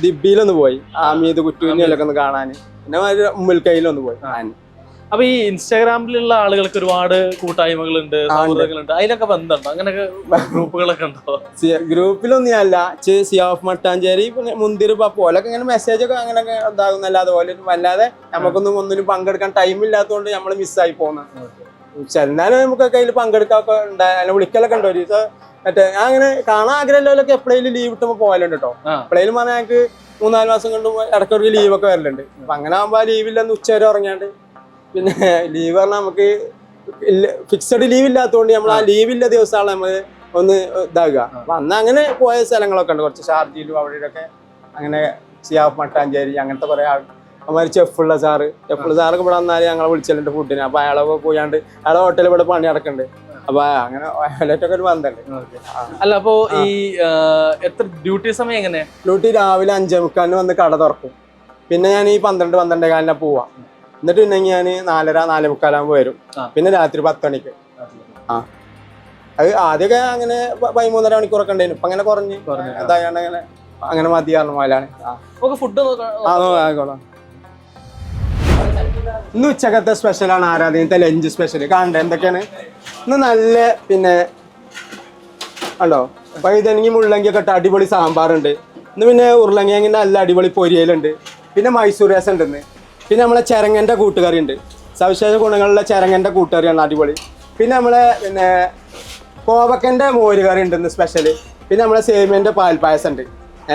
B: ദിബിയിലൊന്ന് പോയി. ആമീത് കുറ്റൂനിലൊക്കെ ഒന്ന് കാണാൻ പിന്നെ ഉമ്മിൽ മുൽക്കൈയിലൊന്ന് പോയി.
A: അപ്പൊ ഈ ഇൻസ്റ്റാഗ്രാമിലുള്ള ആളുകൾക്ക് ഒരുപാട് കൂട്ടായ്മകളുണ്ട് സൗഹൃദങ്ങളുണ്ട്. അതിലൊക്കെ ബന്ധമുണ്ടോ? അങ്ങനെയൊക്കെ ഗ്രൂപ്പുകളൊക്കെ ഉണ്ടോ?
B: ഗ്രൂപ്പിലൊന്നും അല്ല. സിയാഫ് മട്ടാഞ്ചേരി പിന്നെ മുന്തിരി പപ്പു അല്ലൊക്കെ ഇങ്ങനെ മെസ്സേജ് ഒക്കെ അങ്ങനെയൊക്കെ ഇതാകുന്നല്ലാതെ അതുപോലെ അല്ലാതെ നമുക്കൊന്നും ഒന്നിനും പങ്കെടുക്കാൻ ടൈം ഇല്ലാത്തതുകൊണ്ട് നമ്മൾ മിസ്സായി പോകുന്ന. ചെന്നാലും നമുക്കൊക്കെ അതിൽ പങ്കെടുക്കാനൊക്കെ ഉണ്ടായ വിളിക്കലൊക്കെ ഉണ്ട്. ഒരു ദിവസം മറ്റേ ഞാൻ അങ്ങനെ കാണാൻ ആഗ്രഹമുള്ളവരൊക്കെ എപ്പോഴേലും ലീവ് കിട്ടുമ്പോൾ പോകലുണ്ട് കേട്ടോ. എപ്പോഴേലും പറഞ്ഞാൽ ഞങ്ങൾക്ക് മൂന്നാൽ മാസം കൊണ്ട് ഇടയ്ക്കൊരു ലീവൊക്കെ വരലുണ്ട്. അപ്പൊ അങ്ങനെ ആകുമ്പോൾ ലീവില്ലെന്ന് ഉച്ചവരെ ഉറങ്ങിയാണ്ട് പിന്നെ ലീവ് പറഞ്ഞാൽ നമുക്ക് ഫിക്സഡ് ലീവ് ഇല്ലാത്തതുകൊണ്ട് നമ്മൾ ആ. ലീവില്ല ദിവസമാണ് നമ്മൾ ഒന്ന് ഇതാകുക അപ്പൊ അന്ന് അങ്ങനെ പോയ സ്ഥലങ്ങളൊക്കെ ഉണ്ട്. കുറച്ച് ഷാർജയിലും അവിടെയൊക്കെ അങ്ങനെ സിയാഫ് മട്ടാഞ്ചേരി അങ്ങനത്തെ കുറെ ആൾ അമാര് ചെഫുള്ള സാറ്. ചെഫുള്ള സാറൊക്കെ ഇവിടെ വന്നാൽ ഞങ്ങളെ വിളിച്ചിട്ടുണ്ട് ഫുഡിന് അപ്പൊ അയാളൊക്കെ പോയാണ്ട് അയാളെ ഹോട്ടലിൽ ഇവിടെ പണി നടക്കുന്നുണ്ട് അപ്പൊ അങ്ങനെ അയാളൊക്കെ ഒരു ബന്ധമുണ്ട്
A: അല്ല അപ്പോ ഈ എത്ര ഡ്യൂട്ടി സമയം എങ്ങനെ
B: ഡ്യൂട്ടി രാവിലെ അഞ്ചേ മുക്കാലിന് വന്ന് കട തുറക്കും. പിന്നെ ഞാൻ ഈ പന്ത്രണ്ട് പന്ത്രണ്ടേ കാലിനാ പോവാ. എന്നിട്ട് പിന്നെ ഞാൻ നാലര നാലേ മുക്കാലാകുമ്പോൾ വരും പിന്നെ രാത്രി പത്ത് മണിക്ക് ആ. അത് ആദ്യമൊക്കെ അങ്ങനെ പതിമൂന്നര മണിക്കൂറൊക്കെ ഉണ്ടായിരുന്നു. ഇപ്പൊ അങ്ങനെ കുറഞ്ഞ്. അതായത്. അങ്ങനെ അങ്ങനെ മതി പറഞ്ഞു പോലാണ്
A: ഫുഡ്.
B: ഇന്ന് ഉച്ചക്കത്തെ സ്പെഷ്യലാണ് ആരാധനത്തെ ലഞ്ച് സ്പെഷ്യൽ കാണണ്ടേ? എന്തൊക്കെയാണ്? ഇന്ന് നല്ല പിന്നെ ഉണ്ടോ ഇതെങ്കിൽ മുള്ളങ്കി ഒക്കെ ഇട്ട് അടിപൊളി സാമ്പാറുണ്ട്. ഇന്ന് പിന്നെ ഉരുളങ്കിഴങ്ങിന്റെ നല്ല അടിപൊളി പൊരിയലുണ്ട്. പിന്നെ മൈസൂർ രസം ഉണ്ട് പിന്നെ നമ്മളെ ചിരങ്ങന്റെ കൂട്ടുകറി ഉണ്ട് സവിശേഷ ഗുണങ്ങളുള്ള ചിരങ്ങന്റെ കൂട്ടുകറിയാണ് അടിപൊളി. പിന്നെ നമ്മളെ പിന്നെ കോവക്കന്റെ മോര് കറി ഉണ്ട് ഇന്ന് സ്പെഷ്യൽ പിന്നെ നമ്മളെ സേമിയന്റെ പാൽപ്പായസം ഉണ്ട്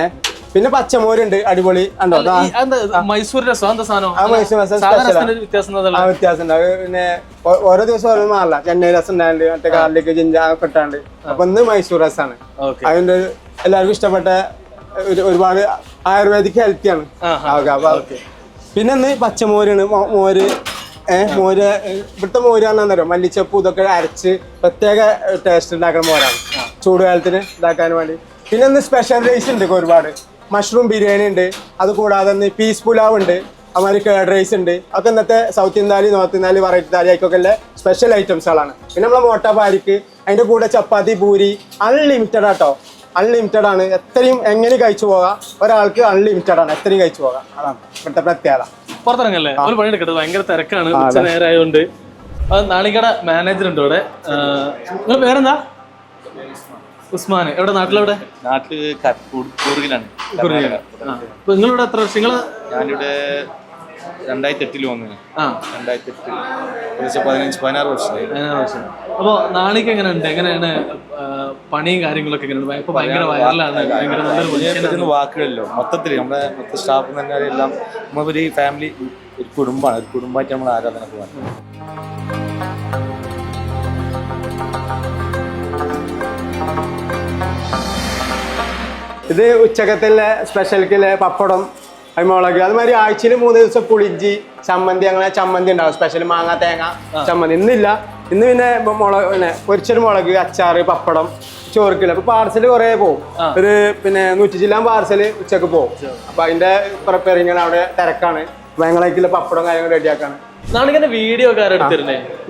B: ഏഹ് പിന്നെ പച്ചമോരുണ്ട് അടിപൊളി. ഉണ്ടോ
A: മൈസൂർ രസം
B: ആ മൈസൂർ രസം
A: വ്യത്യാസം
B: പിന്നെ ഓരോ ദിവസം ഓരോ മാറില്ല. ചെന്നൈ രസം ഉണ്ടായത് മറ്റേ കാലിലേക്ക് ജിഞ്ച ഇട്ടാണ്ട്. അപ്പൊ ഇന്ന് മൈസൂർ രസമാണ് അതിന്റെ എല്ലാവർക്കും ഇഷ്ടപ്പെട്ട ഒരു- ഒരുപാട് ആയുർവേദിക് ഹെൽത്തിയാണ്. അപ്പൊ പിന്നെ ഒന്ന് പച്ചമോരാണ്. മോര്. ഏഹ് മോര് ഇവിടുത്തെ മോരാണെന്ന് അറിയാം മല്ലിച്ചപ്പ് ഇതൊക്കെ അരച്ച് പ്രത്യേക ടേസ്റ്റ് ഉണ്ടാക്കുന്ന മോരാണ്. ചൂടുകാലത്തിന് ഇതാക്കാൻ വേണ്ടി. പിന്നെ ഒന്ന് സ്പെഷ്യൽ റൈസ് ഉണ്ട് ഒരുപാട്. മഷ്റൂം ബിരിയാണി ഉണ്ട്. അത് കൂടാതെ തന്നെ പീസ് പുലാവ് ഉണ്ട്. അതുമാതിരി കേഡ് റൈസ് ഉണ്ട്. അതൊക്കെ ഇന്നത്തെ സൗത്ത് ഇന്ത്യാലി നോർത്ത് ഇന്ത്യാലി വെറൈറ്റി താലി ആയിക്കൊക്കെ ഉള്ള സ്പെഷ്യൽ ഐറ്റംസുകളാണ് പിന്നെ നമ്മളെ മോട്ട പാരിക്ക് അതിന്റെ കൂടെ ചപ്പാത്തി പൂരി അൺലിമിറ്റഡ് ആട്ടോ. അൺലിമിറ്റഡ് ആണ്. എത്രയും എങ്ങനെ കഴിച്ചു പോകാം? ഒരാൾക്ക് അൺലിമിറ്റഡ് ആണ്. എത്രയും കഴിച്ചു പോകാം. അതാണ് ഇവിടുത്തെ പ്രത്യേകത.
A: പുറത്തിറങ്ങല്ലേ? ഒരു പണി എടുക്കട്ടെ. ഭയങ്കര തിരക്കാണ്. ഉച്ച നേരമായതുകൊണ്ട് അത് നാളികട മാനേജർ ഉണ്ട് ഇവിടെ. നിങ്ങൾ പേരെന്താ? ഉസ്മാൻ എവിടെ? നാട്ടിലെവിടെ?
C: നാട്ടിൽ കൂർഗിലാണ്.
A: അപ്പൊ നിങ്ങളിവിടെ എത്ര വർഷം? നിങ്ങൾ
C: ഞാനിവിടെ രണ്ടായിരത്തി എട്ടിൽ വന്നു
A: ആ.
C: രണ്ടായിരത്തി എട്ടിൽ ഏകദേശം പതിനഞ്ച് പതിനാറ് വർഷമായി.
A: പതിനാറ് വർഷം. അപ്പൊ നാണിക്ക് എങ്ങനെയുണ്ട്? എങ്ങനെയാണ് ആ, പണിയും കാര്യങ്ങളൊക്കെ എങ്ങനെയാണ് ഇപ്പൊ ഭയങ്കര വൈറലാണ്. ഭയങ്കര നല്ലൊരു മനുഷ്യനാണ്.
C: പറ്റുന്ന വാക്കുകളിലോ മൊത്തത്തിൽ നമ്മുടെ മൊത്തം സ്റ്റാഫ് തന്നെ എല്ലാം നമ്മളൊരു ഫാമിലി ഒരു കുടുംബമാണ്. ഒരു കുടുംബമായിട്ട് നമ്മൾ ആരാധന പോകാൻ
B: ഇത് ഉച്ചക്കത്തിലെ സ്പെഷ്യൽക്കിലെ പപ്പടം അത് മുളക്. അതുമാതിരി ആഴ്ചയിൽ മൂന്ന് ദിവസം പുളിഞ്ചി ചമ്മന്തി അങ്ങനെ ചമ്മന്തി ഉണ്ടാവും. സ്പെഷ്യൽ മാങ്ങ തേങ്ങ ചമ്മന്തി. ഇന്നില്ല. ഇന്ന് പിന്നെ മുളക് പിന്നെ പൊരിച്ചൊരു മുളക് അച്ചാറ് പപ്പടം ചോറുക്കില്ല. അപ്പൊ പാർസൽ കുറെ പോകും ഒരു പിന്നെ നൂറ്റി ചില്ലാൻ പാർസൽ ഉച്ചയ്ക്ക് പോകും അപ്പൊ അതിന്റെ പ്രിപ്പയറിങ് അവിടെ തിരക്കാണ്. ഭയങ്കരമായിട്ടുള്ള പപ്പടം കാര്യങ്ങൾ റെഡിയാക്കാണ്
A: നാണിക്കന്റെ വീഡിയോ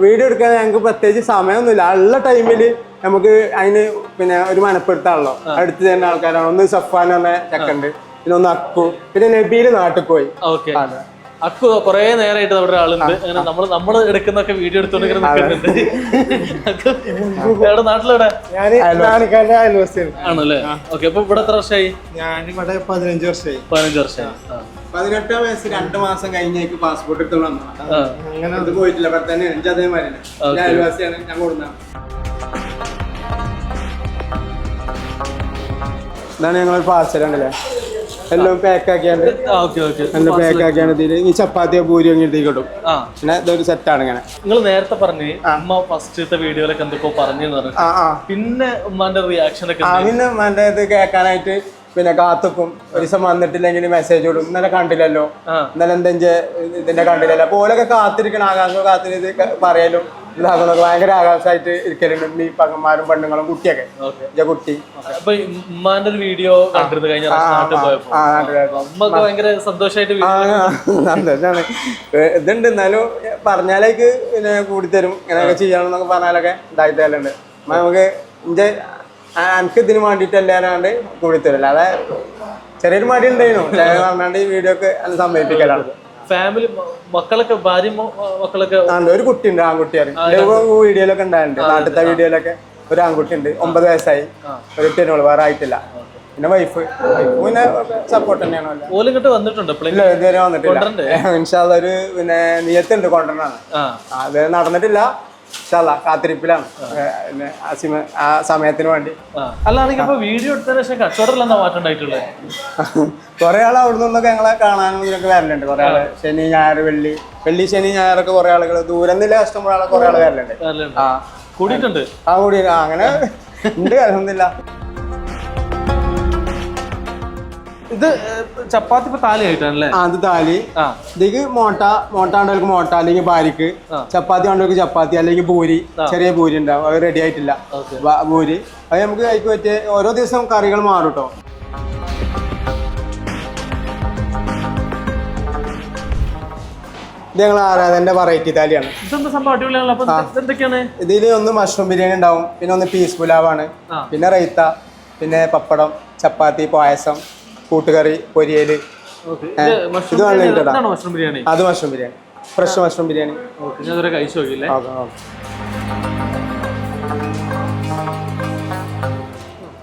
B: വീഡിയോ എടുക്കാൻ ഞങ്ങൾക്ക് പ്രത്യേകിച്ച് സമയമൊന്നുമില്ല. ഉള്ള ടൈമിൽ നമുക്ക് അതിന് പിന്നെ ഒരു മനപ്പെടുത്താണല്ലോ അടുത്ത് തന്നെ ആൾക്കാരാണ്. ഒന്ന് സഫാൻ തന്നെ ചെക്കുണ്ട് പിന്നെ ഒന്ന് അക്കു. പിന്നെ നബീൽ നാട്ടിൽ പോയി.
A: ഓക്കെ. അക്കു കൊറേ നേരമായിട്ട് അവിടെ ആളുണ്ട്. അങ്ങനെ നമ്മൾ നമ്മൾ എടുക്കുന്നൊക്കെ വീഡിയോ എടുത്തോണ്ട് ഇങ്ങനെ നിൽക്കുന്നുണ്ട് അക്കു, നാട്ടിലെവിടെ? ആണല്ലേ? ഓക്കെ അപ്പൊ ഇവിടെ എത്ര വർഷമായി
B: ഞാൻ ഇവിടെ പതിനഞ്ച് വർഷമായി
A: പതിനഞ്ച് വർഷമായി.
B: പതിനെട്ടാം വയസ്സ് രണ്ട് മാസം കഴിഞ്ഞേക്ക് പാസ്പോർട്ട് എടുത്തു വന്നു. അങ്ങനെ അത് പോയിട്ടില്ല. ഇവിടെ തന്നെ എനിക്ക് അതേമാതിരി ഞാൻ അയൽവാസിയാണ്. ഞാൻ കൊടുന്ന. ഇതാണ് ഞങ്ങളൊരു പാർസൽ ഉണ്ടല്ലേ? എല്ലാം പാക്ക്
A: ആക്കിയാണ്
B: എല്ലാം പാക്ക് ആക്കിയാണ് ഇതിൽ ഈ ചപ്പാത്തിയോ പൂരിയോ ഇങ്ങനെ
A: കിട്ടും
B: പിന്നെ ഇതൊരു സെറ്റാണ് ഇങ്ങനെ.
A: നിങ്ങൾ നേരത്തെ പറഞ്ഞു അമ്മ ഫസ്റ്റത്തെ വീഡിയോയിലൊക്കെ എന്തൊക്കെയോ പറഞ്ഞു പിന്നെ ഉമ്മാന്റെ റിയാക്ഷൻ ഒക്കെ
B: പിന്നെ ഉമ്മാന്റെ ഇത് കേൾക്കാനായിട്ട് പിന്നെ കാത്തുക്കും. ഒരു ദിവസം വന്നിട്ടില്ലെങ്കിൽ മെസ്സേജ് ഇടും. ഇന്നലെ കണ്ടില്ലല്ലോ. ഇന്നലെ എന്തെങ്കിലും ഇതിന്റെ കണ്ടില്ലല്ലോ. അപ്പൊ ഓലൊക്കെ കാത്തിരിക്കണം ആകാശം കാത്തിരി പറയലും. ഇതാകണമൊക്കെ ഭയങ്കര ആകാശമായിട്ട് ഇരിക്കലുണ്ട്. ഈ പകന്മാരും പെണ്ണുങ്ങളും കുട്ടിയൊക്കെ. കുട്ടി.
A: അപ്പൊ ഉമ്മാന്റെ ഒരു വീഡിയോ കണ്ടിരുന്നു ഉമ്മക്ക് ഭയങ്കര സന്തോഷമായിട്ട്
B: സന്തോഷാണ് ഇതുണ്ട്. എന്നാലും പറഞ്ഞാലേക്ക് പിന്നെ കൂടി തരും ഇങ്ങനെയൊക്കെ ചെയ്യണമെന്നൊക്കെ പറഞ്ഞാലൊക്കെ ഇതായി തരലുണ്ട് നമുക്ക് ഇന്റെ എനിക്ക് ഇതിന് എല്ലാവരാണ്ട് കൂടിത്തരും അല്ലാതെ ചെറിയൊരു മടി ഉണ്ടായിരുന്നു പറഞ്ഞാണ്ട് ഈ വീഡിയോ ഒക്കെ സമ്മതിപ്പിക്കലാണ്
A: ഫാമിലി മക്കളൊക്കെ ഭാര്യ മക്കളൊക്കെ
B: ഒരു ഒരു കുട്ടിയുണ്ട് ആൺകുട്ടിയാണ് വീഡിയോയിലൊക്കെ ഉണ്ടായിട്ടുണ്ട്. നാട്ടിലത്തെ വീഡിയോയിലൊക്കെ ഒരു ആൺകുട്ടി ഉണ്ട്. ഒമ്പത് വയസ്സായി. ഒരു കുട്ടിയാണ് വേറെ ആയിട്ടില്ല. പിന്നെ വൈഫ് പിന്നെ സപ്പോർട്ട് തന്നെയാണ്
A: ഓലും. ഇങ്ങോട്ട് വന്നിട്ടുണ്ട്
B: ഇല്ല ഇതുവരെ വന്നിട്ടില്ല? [LAUGHS] ഇൻഷാല്ല ഒരു പിന്നെ നിയത്തുണ്ട്
A: കൊണ്ടുവരണം
B: അത് നടന്നിട്ടില്ല. ഇൻഷാല്ലാ കാത്തിരിപ്പിലാണ്. പിന്നെ ആ സിമ ആ സമയത്തിന് വേണ്ടി.
A: അല്ലാണെങ്കിൽ ഇപ്പൊ വീഡിയോ എടുത്തതിന് ശേഷം കച്ചവടത്തിൽ എന്താ മാറ്റം ഉണ്ടായിട്ടുള്ളത് [LAUGHS]
B: കുറെ ആൾ അവിടെ നിന്നൊക്കെ ഞങ്ങളെ കാണാനും ഇതിനൊക്കെ വരലുണ്ട്. കുറെ ആൾ ശനി ഞായർ വെള്ളി വെള്ളി ശനി ഞായറൊക്കെ കുറെ ആളുകൾ ദൂരം നില കഷ്ടമുള്ള കുറെ ആൾ വരലുണ്ട്. ആ.
A: കൂടിയിട്ടുണ്ട്.
B: ആ കൂടി അങ്ങനെ ഉണ്ട് അലഹമില്ല
A: ഇത് ചപ്പാത്തി ഇപ്പൊ താലിയായിട്ടാണല്ലേ
B: ആ അത് താലി. ഇതേക്ക് മോട്ട മോട്ട കണ്ടവർക്ക് മോട്ട അല്ലെങ്കിൽ ബാരിക്ക്. ചപ്പാത്തി കണ്ടവർക്ക് ചപ്പാത്തി അല്ലെങ്കിൽ പൂരി. ചെറിയ പൂരി ഉണ്ടാവും അത് റെഡി ആയിട്ടില്ല. പൂരി. അത് നമുക്ക് അതിക്ക് പറ്റിയ ഓരോ ദിവസം കറികൾ മാറും കേട്ടോ ഇത് ഞങ്ങൾ ആരാധന്റെ വെറൈറ്റി താലിയാണ്.
A: ഇതിൽ
B: ഇതിൽ ഒന്ന് മഷ്റൂം ബിരിയാണി ഉണ്ടാവും പിന്നെ ഒന്ന് പീസ് പുലാവാണ് പിന്നെ റൈത്ത പിന്നെ പപ്പടം ചപ്പാത്തി പായസം. കൂട്ടുകറി പൊരിയൽ.
A: ഇത് മഷ്റൂം ബിരിയാണി
B: അത് mushroom biryani fresh mushroom biryani
A: കഴിച്ചു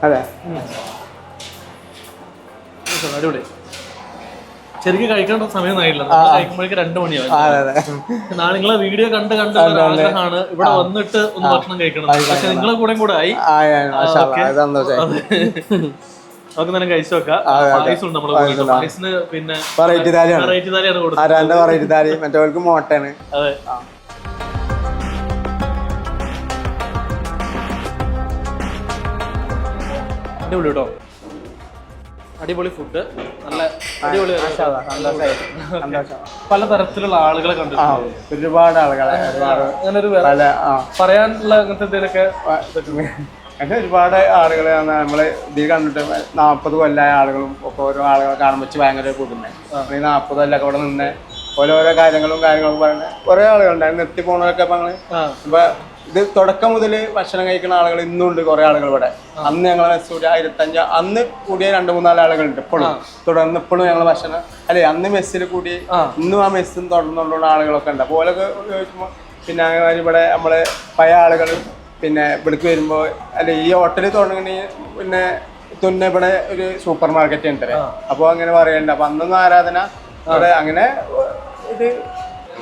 B: അതെ.
A: അടിപൊളി. ശരിക്കും കഴിക്കേണ്ട സമയം കഴിക്കുമ്പോഴേക്ക് രണ്ടു മണിയാവും. നാളെ നിങ്ങളെ വീഡിയോ കണ്ട് കണ്ട് ആഗ്രഹമാണ്. ഇവിടെ വന്നിട്ട് ഒന്ന് ഭക്ഷണം കഴിക്കണം. പക്ഷെ നിങ്ങളെ കൂടെ കൂടെ ആയി.
B: ആ, ആ, മാഷാ അല്ലാ, അത് സന്തോഷായി
A: നമുക്ക് കഴിച്ചു നോക്കാം ഉണ്ട് നമ്മളെ കൂടെ പായസിന് പിന്നെ
B: വെറൈറ്റി താലിയാണ്
A: വെറൈറ്റി താലിയാണ് കൊടുത്തത്.
B: ആരാന്റെ വെറൈറ്റി താലി മറ്റവർക്ക് മോട്ടയാണ്.
A: അതെ. അടിപൊളി കേട്ടോ അടിപൊളി ഫുഡ് നല്ല അടിപൊളി [LAUGHS] പല തരത്തിലുള്ള ആളുകളെ കണ്ടിട്ടുണ്ട്.
B: ഒരുപാട് ആളുകളെ ഒരുപാട്
A: അങ്ങനെ ഒരു വേ-
B: പല ആ.
A: പറയാനുള്ള അങ്ങനത്തെ എന്തെങ്കിലുമൊക്കെ
B: അങ്ങനെ ഒരുപാട് ആളുകളെ നമ്മൾ ഇതിൽ കണ്ടിട്ട് നാൽപ്പത് കൊല്ലായ ആളുകളും ഒക്കെ ഓരോ ആളുകളെ കാണുമ്പോൾ വെച്ച് ഭയങ്കര കൂടുന്നത് ഈ നാൽപ്പത് കൊല്ലൊക്കെ ഇവിടെ നിന്ന് ഓരോരോ കാര്യങ്ങളും കാര്യങ്ങളും പറയുന്നത് കുറേ ആളുകളുണ്ടായിരുന്നു നിർത്തി പോണവരൊക്കെ
A: അപ്പം
B: ഞങ്ങൾ ഇത് തുടക്കം മുതൽ ഭക്ഷണം കഴിക്കുന്ന ആളുകൾ ഇന്നും ഉണ്ട് കുറേ ആളുകൾ ഇവിടെ. അന്ന് ഞങ്ങൾ മെസ്സ് കൂടി ആയിരത്തഞ്ച് അന്ന് കൂടിയ രണ്ട് മൂന്നാൽ ആളുകളുണ്ട് ഇപ്പോഴും തുടർന്ന് ഇപ്പോഴും ഞങ്ങൾ ഭക്ഷണം അല്ലെ അന്ന് മെസ്സിൽ കൂടി ഇന്നും ആ മെസ്സും തുടർന്നുകൊണ്ടുള്ള ആളുകളൊക്കെ ഉണ്ട്. അപ്പോൾ ഓലൊക്കെ ചോദിക്കുമ്പോൾ പിന്നെ അങ്ങനെ ഇവിടെ നമ്മൾ പഴയ ആളുകൾ പിന്നെ ഇവിടേക്ക് വരുമ്പോൾ അല്ല ഈ ഹോട്ടൽ തുടങ്ങണി പിന്നെ തുന്ന ഇവിടെ ഒരു സൂപ്പർ മാർക്കറ്റ് ഉണ്ട് അപ്പോൾ അങ്ങനെ പറയണ്ട. അപ്പൊ അന്നൊന്നും ആരാധന ഇവിടെ അങ്ങനെ ഇത്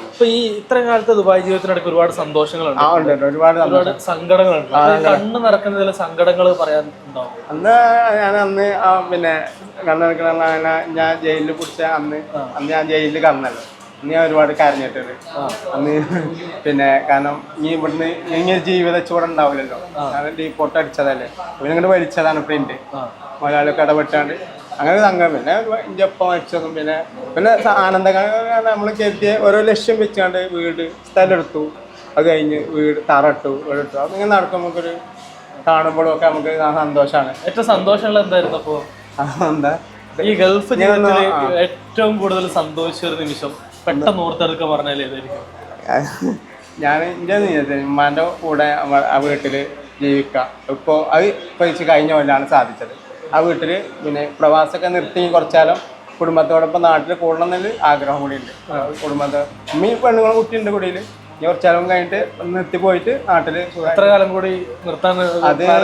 A: ഇപ്പൊ ഈ ഇത്ര കാലത്തെ ദുബായ് ജീവിതത്തിനടക്ക് ഒരുപാട് സന്തോഷങ്ങളുണ്ട്.
B: ഒരുപാട്
A: സങ്കടങ്ങളുണ്ട്. കണ്ണ് നിറക്കുന്ന ചില സങ്കടങ്ങൾ പറയാൻ ഉണ്ടാവും.
B: അന്ന് ഞാൻ അന്ന് പിന്നെ പിന്നെ നടക്കണ ഞാൻ ജയിലിൽ പിടിച്ച അന്ന്. അന്ന് ഞാൻ ജയിലിൽ കടന്നല്ലോ അന്ന് ഞാൻ ഒരുപാട് കരഞ്ഞിട്ടുണ്ട് അന്ന് പിന്നെ കാരണം നീ ഇവിടുന്ന് ഇങ്ങനെ ജീവിത ചൂട് ഉണ്ടാവില്ലല്ലോ ഞാൻ ഡീപ്പോട്ട് അടിച്ചതല്ലേ. പിന്നെ ഇങ്ങോട്ട് വലിച്ചതാണ് പ്രിന്റ് മലയാളിയൊക്കെ ഇടപെട്ടാണ്ട്. അങ്ങനെ സംഘം. പിന്നെ എന്റെ വെച്ചതും പിന്നെ പിന്നെ സ- നമ്മൾ കരുതിയ ഓരോ ലക്ഷ്യം വെച്ചാണ്ട് വീട് സ്ഥലം എടുത്തു. അത് കഴിഞ്ഞ് വീട് തറട്ടു വീടിട്ടു അത് ഇങ്ങനെ നടക്കുമ്പോൾ നമുക്കൊരു കാണുമ്പോഴും ഒക്കെ നമുക്ക് സന്തോഷമാണ്
A: ഏറ്റവും സന്തോഷമുള്ള എന്തായിരുന്നു അപ്പോൾ
B: എന്താ?
A: ഈ ഗൾഫ് ജീവിതത്തിൽ ഏറ്റവും കൂടുതൽ സന്തോഷിച്ച ഒരു നിമിഷം. പെട്ടെന്ന് ഓർത്തെടുക്ക പറഞ്ഞാൽ ഏതായിരിക്കും?
B: ഞാൻ എന്റെ നീയത്തിൽ ഉമ്മാന്റെ കൂടെ ആ വീട്ടിൽ ജീവിക്കാം. ഇപ്പോൾ അത് പൈസ കഴിഞ്ഞ കൊല്ലാണ് സാധിച്ചത്. ആ വീട്ടിൽ പിന്നെ പ്രവാസമൊക്കെ നിർത്തി കുറച്ചാലും കുടുംബത്തോടൊപ്പം നാട്ടിൽ കൂടണം എന്നൊരു ആഗ്രഹം കൂടിയുണ്ട്. കുടുംബത്തെ ഉമ്മയും പെണ്ണുങ്ങളും കുട്ടിയുണ്ട് കൂടിയിൽ ഇനി കുറച്ചാലും കഴിഞ്ഞിട്ട് നിർത്തി പോയിട്ട് നാട്ടിൽ
A: എത്ര കാലം കൂടി നിർത്താൻ
B: അത് ഞാൻ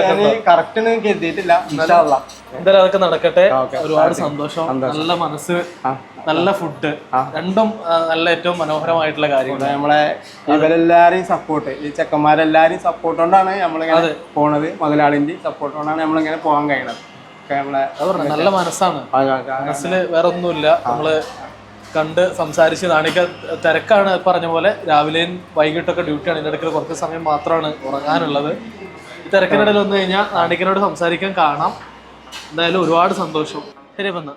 B: കറക്റ്റ് കരുതിയിട്ടില്ല. ഇൻഷാ അള്ളാ.
A: എന്തായാലും അതൊക്കെ നടക്കട്ടെ. ഒരുപാട് സന്തോഷം. നല്ല മനസ്സ് നല്ല ഫുഡ്. രണ്ടും നല്ല ഏറ്റവും മനോഹരമായിട്ടുള്ള കാര്യങ്ങൾ
B: നമ്മളെ ഇവരെല്ലാരെയും സപ്പോർട്ട് ഈ ചെക്കന്മാരെല്ലാരെയും സപ്പോർട്ട് കൊണ്ടാണ് നമ്മളിങ്ങനെ പോണത്. മുതലാളിന്റെ സപ്പോർട്ട് കൊണ്ടാണ് നമ്മളിങ്ങനെ പോകാൻ കഴിയണത്
A: നല്ല മനസ്സാണ്. മനസ്സിൽ വേറെ ഒന്നുമില്ല. നമ്മൾ കണ്ട് സംസാരിച്ച് നാണിക്ക തിരക്കാണ് പറഞ്ഞ പോലെ. രാവിലെയും വൈകിട്ടൊക്കെ ഡ്യൂട്ടിയാണ് ഇതിന്റെ ഇടയ്ക്ക് കുറച്ച് സമയം മാത്രമാണ് ഉറങ്ങാനുള്ളത്. തിരക്കിനിടയിൽ വന്നു കഴിഞ്ഞാൽ നാണിക്കനോട് സംസാരിക്കാൻ കാണാം. എന്തായാലും ഒരുപാട് സന്തോഷം. ശരി വന്ന